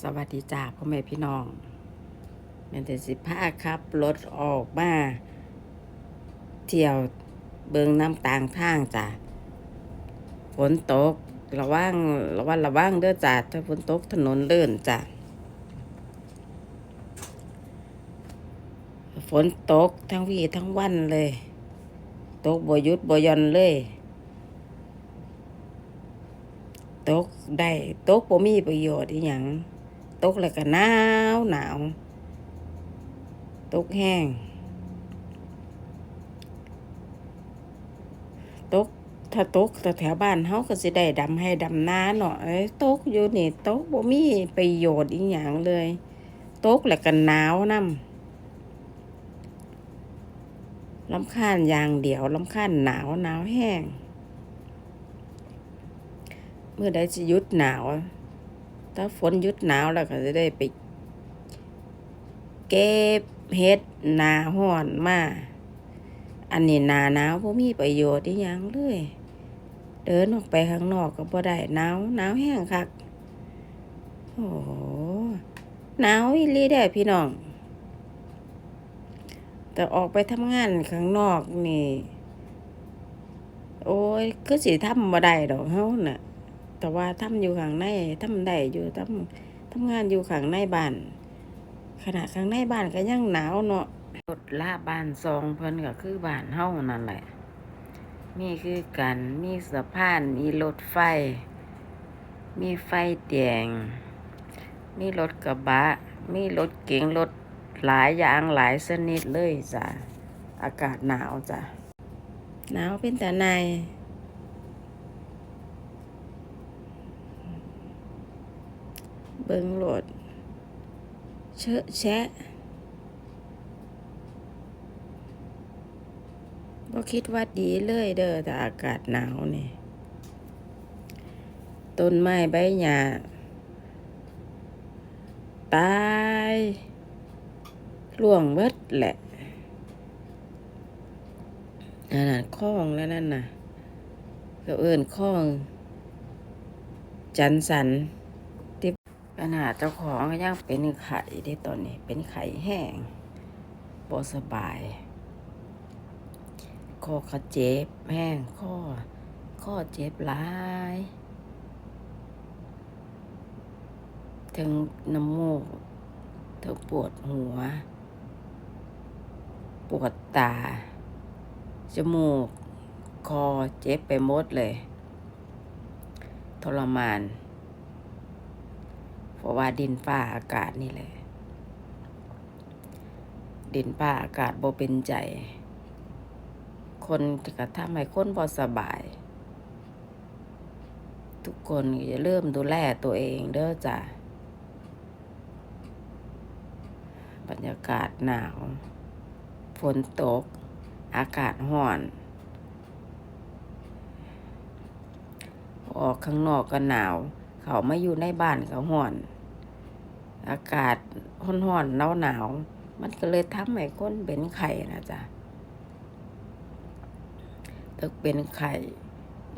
สวัสดีจ้าพ่อแม่พี่น้องแม่นแต่สิพาครับรถออกมาเที่ยวเบิงน้ำต่างทางจ้ะฝนตกระวังระวังระวังเด้อจ้ะถ้าฝนตกถนนเลื่อนจ้ะฝนตกทั้งวีทั้งวันเลย ตกบ่ยุดบ่ยอนเลย ตกได้ ตกบ่มีประโยชน์อีหยัง ตกแล้วก็หนาวหนาว ตกแห้ง ตกถ้าตกแถวบ้านเฮาก็สิได้ดำให้ดำน้าเนาะเอ้ตกอยู่นี่ตกบ่มีประโยชน์อีหยังเลย ตกแล้วก็หนาวนำลำคาญอย่างเดียวลำคาญหนาวหนาวแห้ง เมื่อใดจะยุดหนาว ถ้าฝนหยุดหนาวแล้วก็จะได้ไป เก็บเห็ดหนาห้อนมา อันนี้หนาหนาวพวมีประโยชน์อีหยังเลย เดินออกไปข้างนอกก็บ่ได้หนาวหนาวแห้งคัก โอ้โหหนาวอีลีได้พี่น้อง แต่ออกไปทำงานข้างนอกนี่ โอ้ยคือสิทำบ่ได้ดอกเฮาน่ะ แต่ว่าทำอยู่ข้างในทำได้อยู่ทำทำงานอยู่ข้างในบ้านขณะข้างในบ้านก็ยังหนาวเนาะรถลาบ้านซองเพิ่นก็คือบ้านเฮานั่นแหละมีคือกันมีสะพานมีรถไฟ มีไฟแดงมีรถกระบะ มีรถเก๋งรถหลายอย่างหลายชนิดเลยจ้ะอากาศหนาวจ้ะหนาวเป็นแต่ใน บิงโหลด เชอะแชะบ่คิดว่าดีเลยเด้อแต่อากาศหนาวนี่ต้นไม้ใบหญ้าตายร่วงเบิดแหละนั่นน่ะคลองแล้วนั่นน่ะก็เอิ้นคลอง จันสัน ปัญหาเจ้าของก็ยังเป็นไข่ได้ตอนนี้ เป็นไข่แห้งบ่สบาย คอเขาเจ็บแห้งข้อข้อเจ็บหลายถึงน้ำมูกถึงปวดหัว ปวดตา จมูก คอเจ็บไปหมดเลย ทรมาน เพราะว่าดินฟ้าอากาศนี่แหละ ดินฟ้าอากาศบ่เป็นใจ คนกระทำให้คนบ่สบาย ทุกคนอย่าเริ่มดูแลตัวเองเด้อจ้ะบรรยากาศหนาว ฝนตก อากาศร้อนออกข้างนอกก็หนาว เขามาอยู่ในบ้านก็ร้อน อากาศร้อนๆหนาวๆมันก็เลยทำให้คนเป็นไข้นะจ๊ะตึกเป็นไข้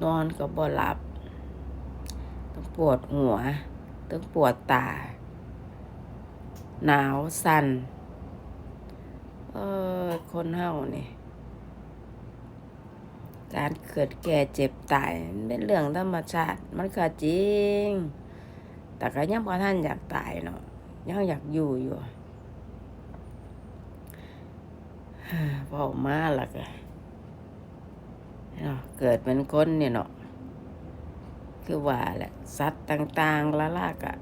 นอนก็บ่หลับต้องปวดหัวต้องปวดตา หนาวสั่นเออคนเฮานี่การเกิดแก่เจ็บตายเป็นเรื่องธรรมชาติ มันก็จริง แต่ก็ยังพอท่านอยากตายเนาะ ยังอยากอยู่อยู่พอมาละก็เนาะเกิดเป็นคนเนี่ยเนาะคือว่าแหละ สัตว์ต่างๆละลากะ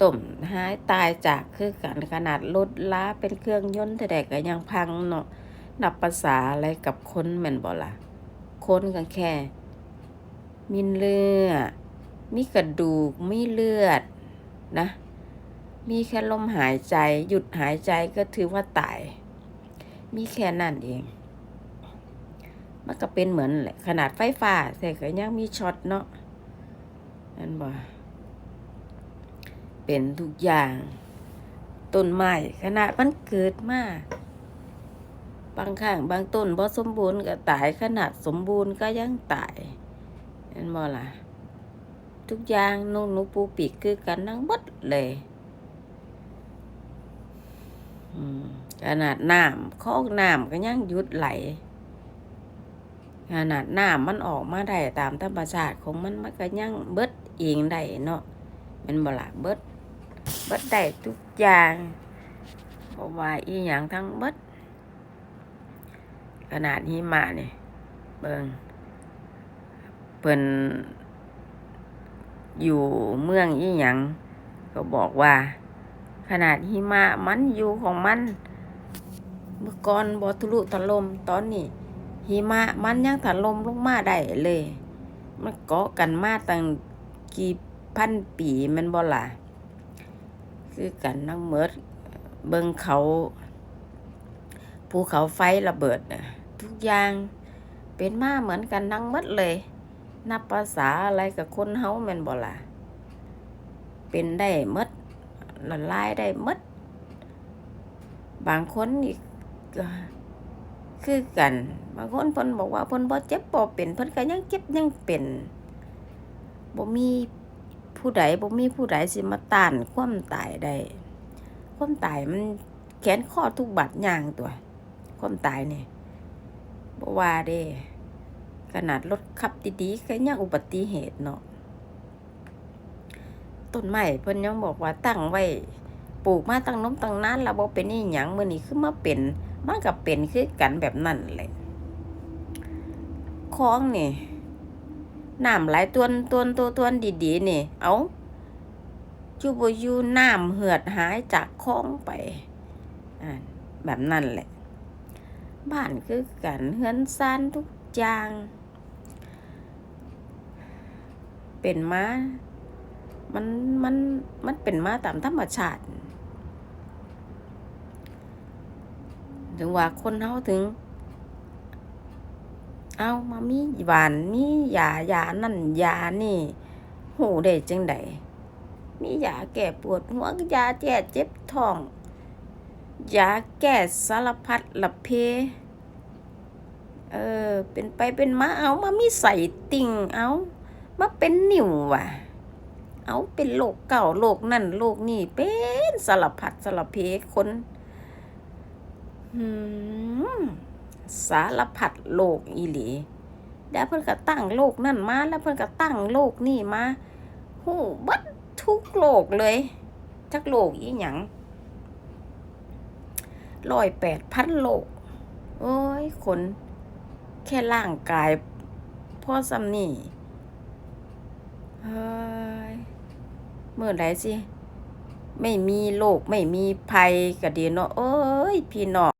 ต้มหายตายจากคือกันขนาดรถล้าเป็นเครื่องยนต์แต่ก็ยังพังเนาะนับภาษาอะไรกับคนแม่นบ่ละคนกันแค่ มีเลือดมีกระดูกมีเลือดนะ มีแค่ลมหายใจ หยุดหายใจก็ถือว่าตาย มีแค่นั้นเอง มันก็เป็นเหมือนแหละขนาดไฟฟ้าแต่ก็ยังมีช็อตเนาะนั่นบ่เป็นทุกอย่างต้นไม้ขนาดมันเกิดมาบางข้างบางต้นบ่สมบูรณ์ก็ตายขนาดสมบูรณ์ก็ยังตายเห็นบ่ล่ะ ทุกอย่างหนูหนูปูปีกคือกันทั้งหมดเลย อืม ขนาดน้ำคอกน้ำก็ยังหยุดไหลขนาดน้ำมันออกมาได้ตามธรรมชาติของมันมันก็ยังเบิดเองได้เนาะมันบ่ละเบิดเบิดได้ทุกอย่างเพราะว่าอีหยังทั้งเบิดขนาดหิมะเนี่ยเบิงเพิ่นอยู่เมืองอีหยังก็บอกว่า ขนาดหิมะมันอยู่ของมัน เมื่อก่อนบ่ทะลุถล่มตอนนี้หิมะมันยังถล่มลงมาได้เลย มันเกาะกันมาตั้งกี่พันปีมันบ่ล่ะคือกันทั้งเมิดเบิงเขาภูเขาไฟระเบิดน่ะทุกอย่างเป็นมาเหมือนกันทั้งหมดเลย นับภาษาอะไรกับคนเฮาแม่นบ่ล่ะเป็นได้หมดละลายได้หมดบางคนอีก คือกันบางคนเพิ่นบอกว่าเพิ่นบ่เจ็บบ่เป็นเพิ่นก็ยังเจ็บยังเป็นบ่มีผู้ใดบ่มีผู้ใดสิมาต้านความตายได้ความตายมันแขนข้อทุกบัดย่างตัว ความตายนี่บ่ว่าเด้ขนาดรถขับดีๆก็ยังอุบัติเหตุเนาะต้นไม้เพิ่นยังบอกว่าตั้งไว้ ปลูกมาตั้งน้มตั้งนานแล้วบ่เป็นอีหยังมื้อนี้คือมาเป็นมันก็เป็นคือกันแบบนั้นแหละคลองนี่น้ำไหลตวนตวนตัวตวนดีๆนี่เอาจูบอยู่น้ำเหือดหายจากคลองไปแบบนั้นแหละ บ้านคือกันเฮือนซานทุกอย่าง เป็นมามันมันมันเป็นมาตามธรรมชาติ ถึงว่าคนเฮาถึง เอามามีหวานมียายานั่นยานี่โหได้จังไดมียาแก้ปวดหัวยาแก้เจ็บท้องยาแก้สารพัดละเพ เออ เป็นไปเป็นมาเอามามีใส่ติ่งเอามาเป็นนิ่วว่ะ เอาเป็นโรคเก่าโรคนั่นโรคนี่เป็นสารพัดสารเพคน สารพัดโรคอีหลี แล้วเพิ่นก็ตั้งโรคนั่นมา แล้วเพิ่นก็ตั้งโรคนี่มาหูบัดทุกโรคเลย จักโรคอีหยังร้อยแปดพันโรคโอ้ยคนแค่ร่างกายพ่อซ้ำนี่เฮ้ยเมื่อไรสิ ไม่มีโรคไม่มีภัยก็ดีเนาะเอ้ย พี่น้อง